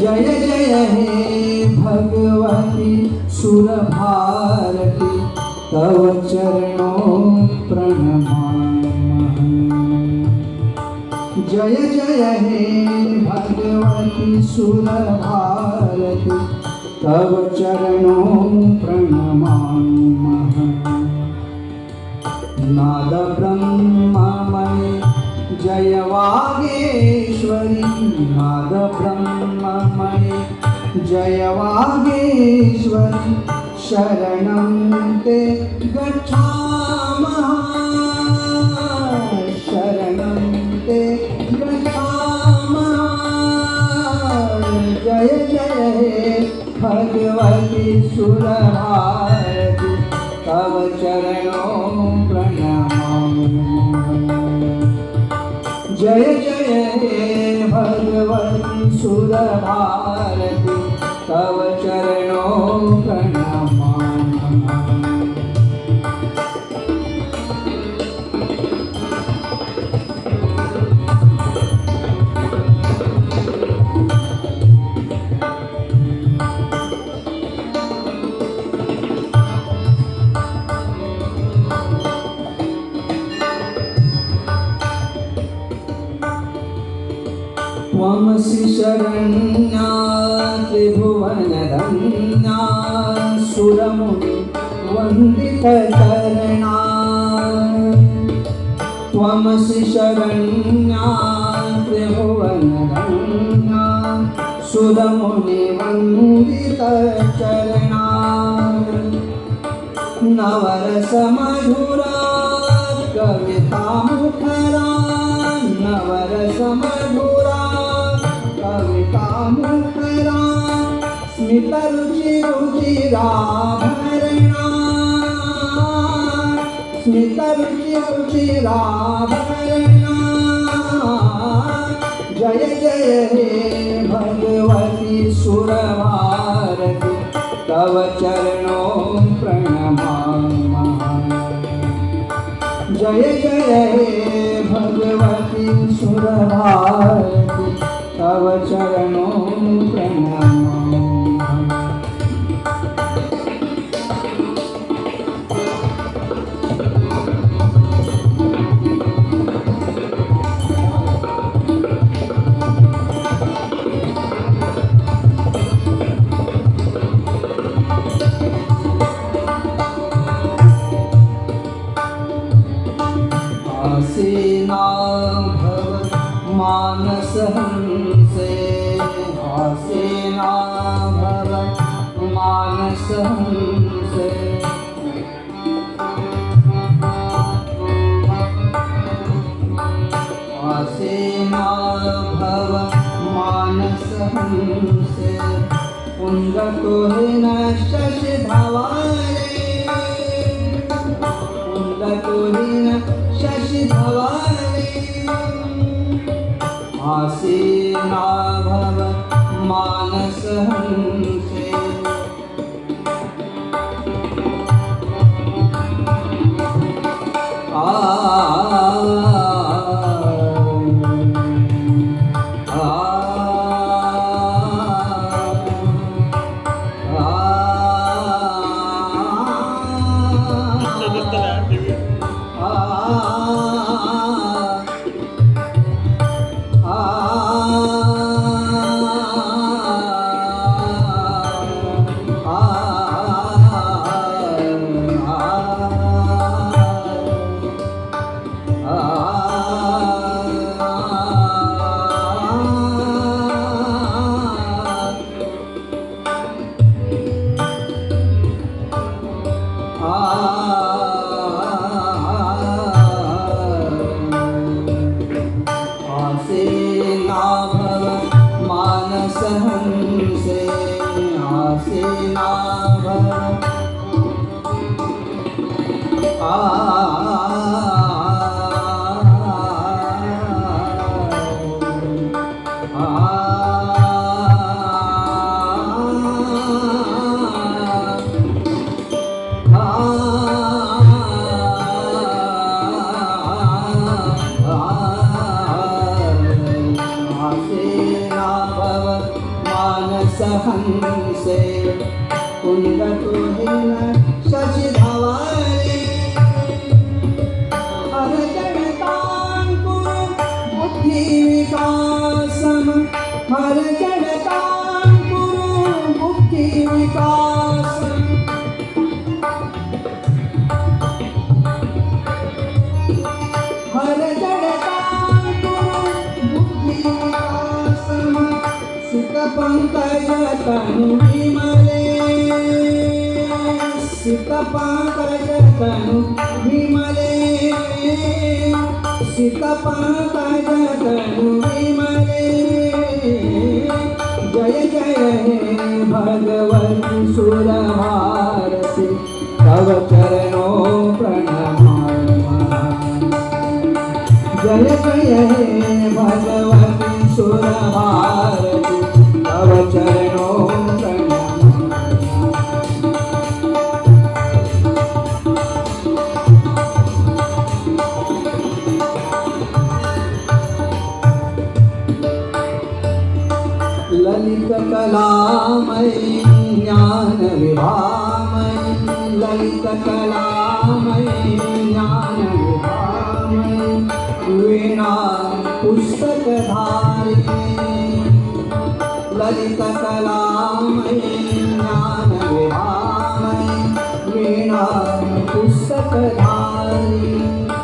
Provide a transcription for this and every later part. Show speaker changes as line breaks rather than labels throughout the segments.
जय जय हे भगवती सुरभारती, तव चरणों प्रणमामः जय जय हे भगवती सुरभारती, तव चरणों प्रणमामः नाद ब्रह्ममय जय वागेश्वरी नाद ब्रह्ममय जय वागेश्वरी शरणं ते गच्छामः शरणं ते गच्छामः जय जय हे तव चरणों भगवती त्वमसि शरण्या त्रिभुवनधन्या सुरमुनि वन्दितकरणा त्वमसि शरण्या त्रिभुवनधन्या सुरमुनि वन्दितचरणा नवरसमधुरा कविता मुखरा नवरसमधुरा कविता मुखरा स्मितरुचि रुचिराभरणा स्मितरुचि रुचिराभरणा जय जय हे भगवती सुरभारती तव चरणों प्रणमामः जय जय हे भगवती सुरभारती। तव चरणों प्रणमामः मानसहंसे आसीना भव मानसहंसे आसीना भव मानसहंसे पुण्डतो हि न शशिधवारे कुन्दकुलीन भव मानसहंसे आसेना भव आ सहंसे कुंद तुहिन शशि धवले हर जड़तांकुर बुद्धि विकासम हर जड़तांकुर तनु विमले सुत पंकज तनु विमले सुत पंकज तनु विमले जय जय हे भगवन् सुरभारसि तव जय जय हे भगवन् सुरभारति विना पुस्तक धारी ललित कलामय ज्ञान विधामय विना पुस्तक धारी।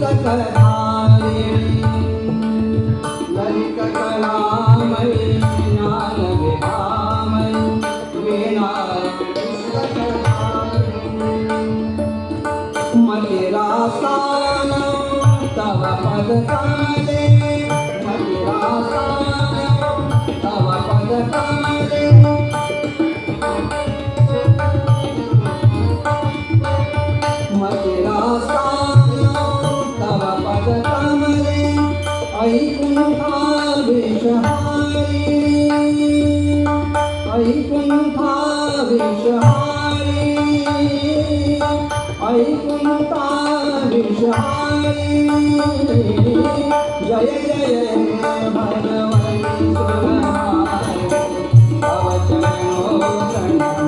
Let's go. भगवन्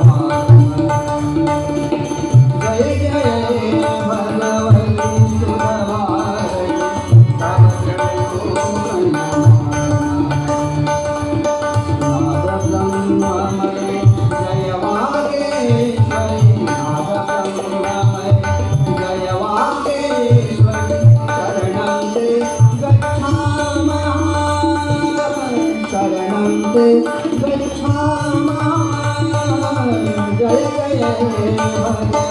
गच्छामः जय जय भगवती